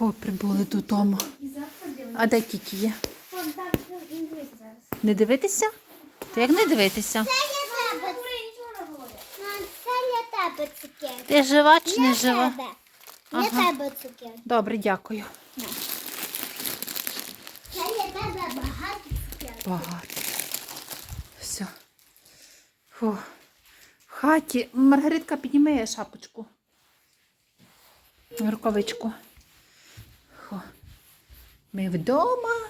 О, прибули додому. А де Кікі є? Не дивитися? То як не дивитися? Тебе. цукерки. Ти жива чи не жива? Для Ага. тебе цукерки. Добре, дякую. Це для тебе багато цукерок. Багато. Все. Фу. В хаті. Маргаритка, підніми шапочку. Рукавичку. Фу. Ми вдома.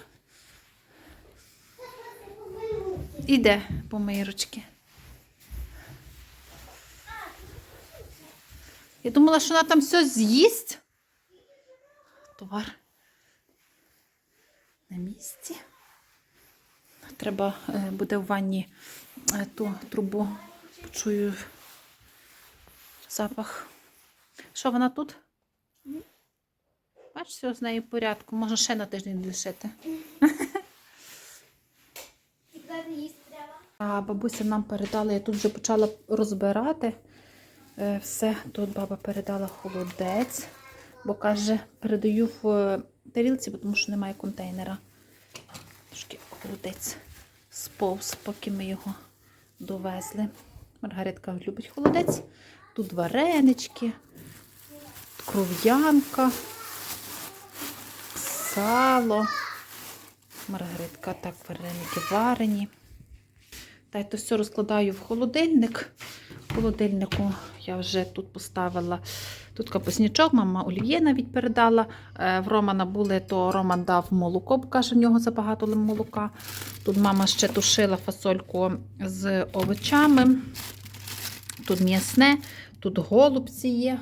Іде помий ручки. Я думала, що вона там все з'їсть. Товар на місці. Треба е, буде в ванні е, ту трубу. Почую запах. Що вона тут? Бачиш, все з нею в порядку. Можна ще на тиждень лишити. А бабуся нам передала, я тут вже почала розбирати е, все. Тут баба передала холодець, бо каже, передаю в е, тарілці, тому що немає контейнера. Трошки холодець сповз, поки ми його довезли. Маргаритка любить холодець. Тут варенички, кров'янка, сало. Маргаритка так вареники варені. Та й то все розкладаю в холодильник. В холодильнику я вже тут поставила тут капуснячок, мама олів'є навіть передала. Е, В Романа були, то Роман дав молоко, бо каже, в нього забагато молока. Тут мама ще тушила фасольку з овочами. Тут м'ясне, тут голубці є.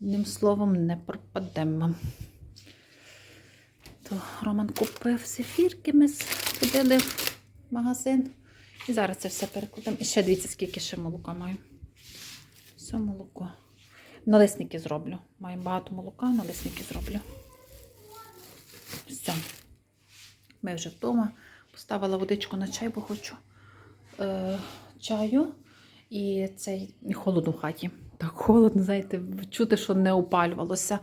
Одним словом, не пропадемо. То Роман купив зефірки, ми ходили в магазин. І зараз це все перекладемо. І ще дивіться, скільки ще молока маю. Все молоко. Налисники зроблю. Маю багато молока, налисники зроблю. Все. Ми вже вдома. Поставила водичку на чай, бо хочу е, чаю. І цей і холодно в хаті. Так холодно, знаєте, чути, що не опалювалося.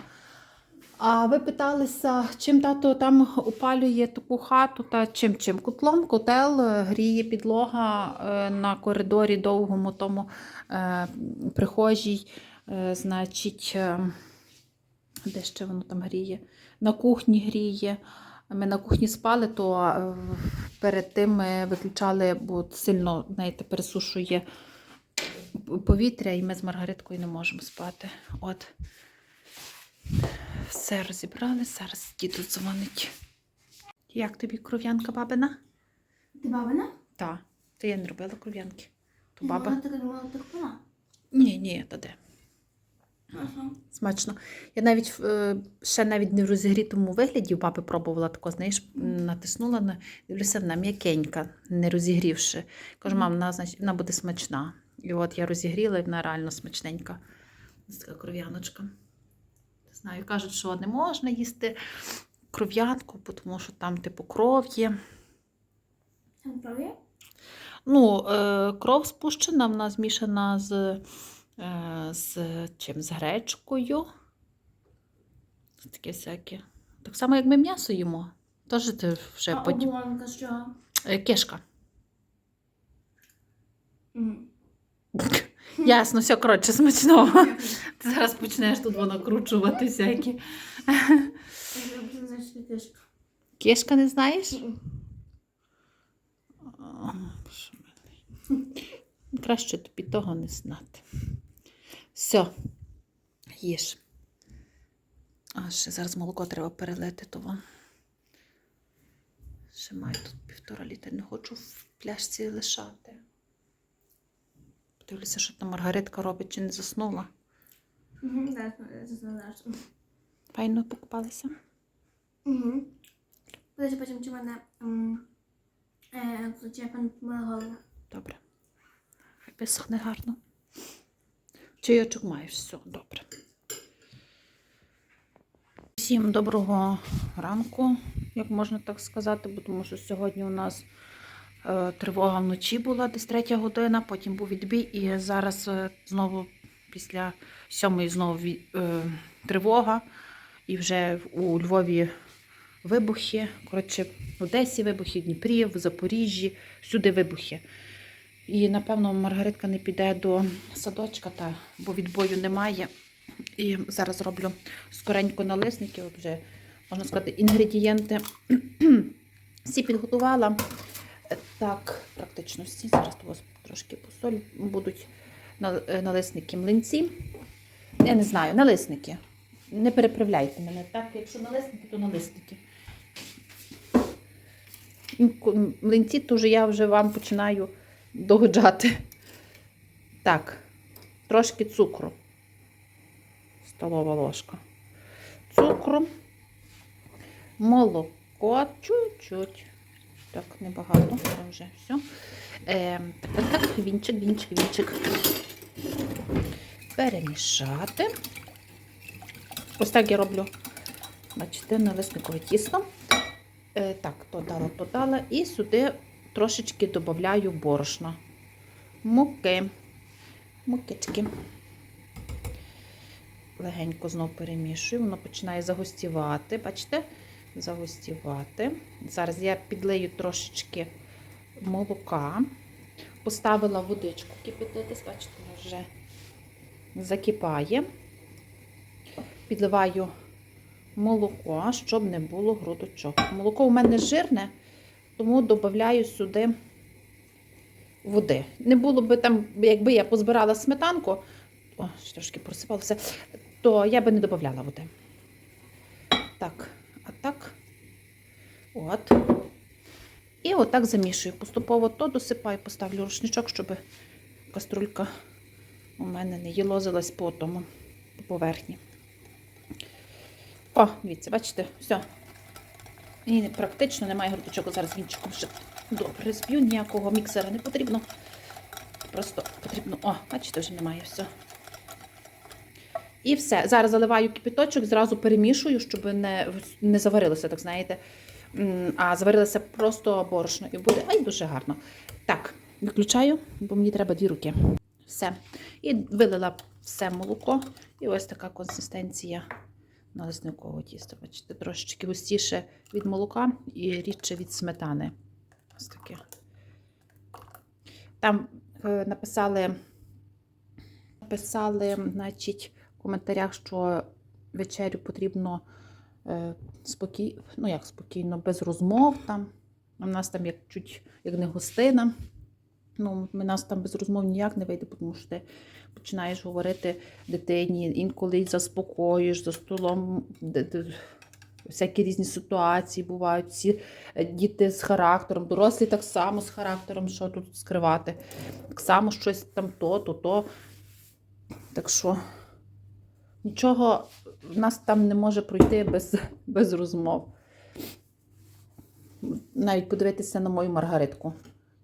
А ви питалися, чим тато там опалює таку хату та чим чим? Котлом, котел, гріє підлога е, на коридорі довгому тому е, прихожій, е, значить, де ще воно там гріє? На кухні гріє. Ми на кухні спали, то перед тим ми виключали, бо сильно знаєте, пересушує повітря, і ми з Маргариткою не можемо спати. От. Все розібрали, зараз діду дзвонить. Як тобі кров'янка бабина? Ти бабина? Так. Та я не робила кров'янки. То Баба. баба. Ти думала, так вона? Ні, ні, та де. Ага. Смачно. Я навіть е, ще навіть не в розігрітому вигляді у баби пробувала тако, знаєш, натиснула, на, дивлюся, вона м'якенька, не розігрівши. Кажу, мам, вона, значить, вона буде смачна. І от я розігріла, і вона реально смачненька. Ось така кров'яночка. Знаю, кажуть, що не можна їсти кров'янку, тому що там типу кров є. Там праві? Ну, е, кров спущена, вона змішана з, е, з чим? З гречкою. Таке всяке. Так само, як ми м'ясо їмо. Тож ти вже А потім. оболонка що? Е, Кишка. Ясно, все, коротше, смачного. Ти зараз почнеш тут воно кручувати всякі. Кишка не знаєш? Краще тобі того не знати. Все, їж. А ще зараз молоко треба перелити, то вам. Ще маю тут півтора літра. Не хочу в пляшці лишати. Подивлюся, що там Маргаритка робить, чи не заснула. Файно покупалися. Угу. Подожди, потім чи мене зачепан помила голову. Добре. Висохне гарно. Чайочок маєш, все, добре. Всім доброго ранку, як можна так сказати, бо тому що сьогодні у нас тривога вночі була десь третя година, потім був відбій, і зараз е, знову після сьомої знову е, тривога. і вже у Львові вибухи. Коротше, в Одесі вибухи, в Дніпрі, в Запоріжжі, всюди вибухи. І, напевно, Маргаритка не піде до садочка, та, бо відбою немає. І зараз роблю скоренько налисники. Вже, можна сказати, інгредієнти всі підготувала. Так, практично всі. Зараз у вас трошки посоль будуть е, налисники млинці. Я не знаю, налисники. Не переправляйте мене. Так, якщо налисники, то налисники. Млинці, вже я вже вам починаю догоджати. Так, трошки цукру. Столова ложка. Цукру, молоко, чуть-чуть. Так, небагато, це вже все. Е, так, так, вінчик, вінчик, вінчик. Перемішати. Ось так я роблю, бачите, налисникове тісто. Е, так, то дала, то. І сюди трошечки додаю борошна. Муки. Мукички. Легенько знов перемішую, воно починає загустівати. Бачите? Загустівати. Зараз я підлию трошечки молока. Поставила водичку кипятитись, бачите, вона вже закипає. Підливаю молоко, щоб не було грудочок. Молоко у мене жирне, тому додаю сюди води. Не було би там, якби я позбирала сметанку, о, трошки просипалося, то я би не додавала води. Так, так. От. І отак замішую. Поступово то досипаю, поставлю рушничок, щоб каструлька у мене не їлозилась по тому, по поверхні. О, дивіться, бачите, все. І практично немає грудочок. Зараз вінчиком ще добре зб'ю, ніякого міксера не потрібно. Просто потрібно. О, бачите, вже немає все. І все. Зараз заливаю кипяточок, зразу перемішую, щоб не, не заварилося, так знаєте. А заварилося просто борошно. І буде ай, дуже гарно. Так, виключаю, бо мені треба дві руки. Все. І вилила все молоко. І ось така консистенція налисникового тіста. Бачите, трошечки густіше від молока і рідше від сметани. Ось таке. Там е, написали, написали, значить, коментарях, що вечерю потрібно е, спокій... ну як спокійно, без розмов там. У нас там як чуть як не гостина. Ну, у нас там без розмов ніяк не вийде, тому що ти починаєш говорити дитині, інколи заспокоїш за столом. Всякі різні ситуації бувають, всі е, діти з характером, дорослі так само з характером, що тут скривати. Так само щось там то, то, то. Так що нічого в нас там не може пройти без, без розмов. Навіть подивитися на мою Маргаритку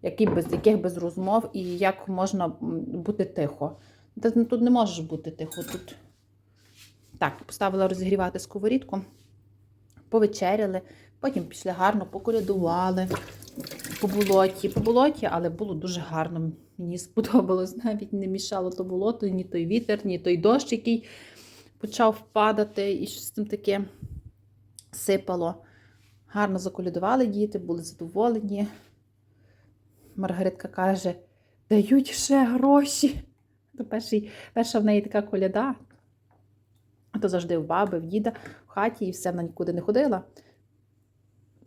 які без яких без розмов і як можна бути тихо. Тут не можеш бути тихо. Тут так, поставила розігрівати сковорідку, повечеряли, потім пішли гарно, поколядували по болоті. По болоті, але було дуже гарно. Мені сподобалось, навіть не мішало то болото, ні той вітер, ні той дощ, який почав падати, і щось там таке сипало. Гарно заколядували діти, були задоволені. Маргаритка каже, дають ще гроші. То перший, перша в неї така коляда. А то завжди в баби, в діда, в хаті, і все вона нікуди не ходила.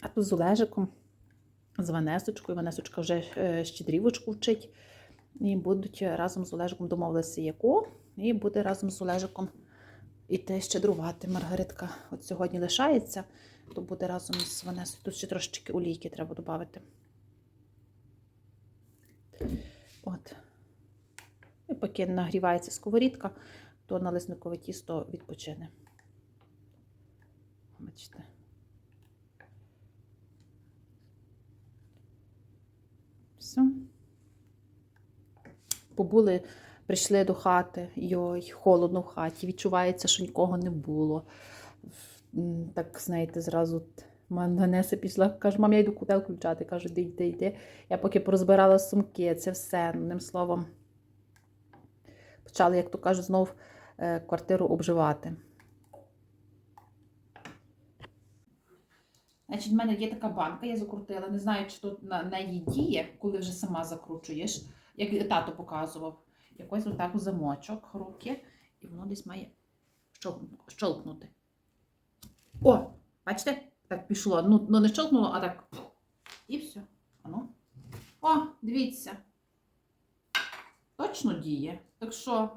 А тут з Олежиком, з Ванесочкою. Ванесочка вже е, щедрівочку вчить. І будуть разом з Олежиком домовилися яку. І буде разом з Олежиком іти щедрувати. Маргаритка от сьогодні лишається, то буде разом з Ванесою. Тут ще трошечки олійки треба додати. От. І поки нагрівається сковорідка, то налисникове тісто відпочине. Бачите. Все. Побули, прийшли до хати, йой, холодно в хаті, відчувається, що нікого не було. Так, знаєте, зразу т- пішла, каже, мам, я йду кутел включати. Кажу, йди, йди, йди. Я поки порозбирала сумки, це все, одним словом. Почали, як то кажуть, знов е, квартиру обживати. Значить, в мене є така банка, я закрутила. Не знаю, чи тут на неї діє, коли вже сама закручуєш, як тато показував. Якось отак замочок руки, і воно десь має щолкнути. О, бачите? Так пішло. Ну, ну не щолкнуло, а так. І все. Ану. О, дивіться. Точно діє. Так що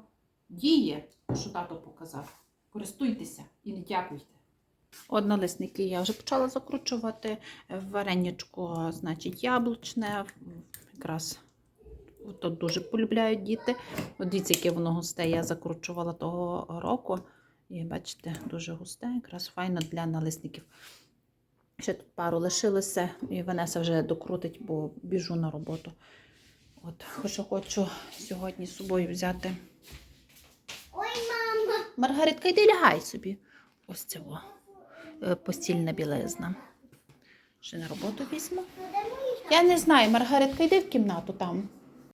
діє, що тато показав. Користуйтеся і не дякуйте. Однолисники я вже почала закручувати. Варенячко, значить, яблучне. Якраз тут дуже полюбляють діти. От дивіться, яке воно густе. Я закручувала того року. І бачите, дуже густе, якраз файно для налисників. Ще тут пару лишилося, і Ванеса вже докрутить, бо біжу на роботу. От, що хочу сьогодні з собою взяти. Ой, мама. Маргаритка, йди лягай собі. Ось во. Е, Постільна білизна. Ще на роботу візьму. Я не знаю, Маргаритка, йди в кімнату там.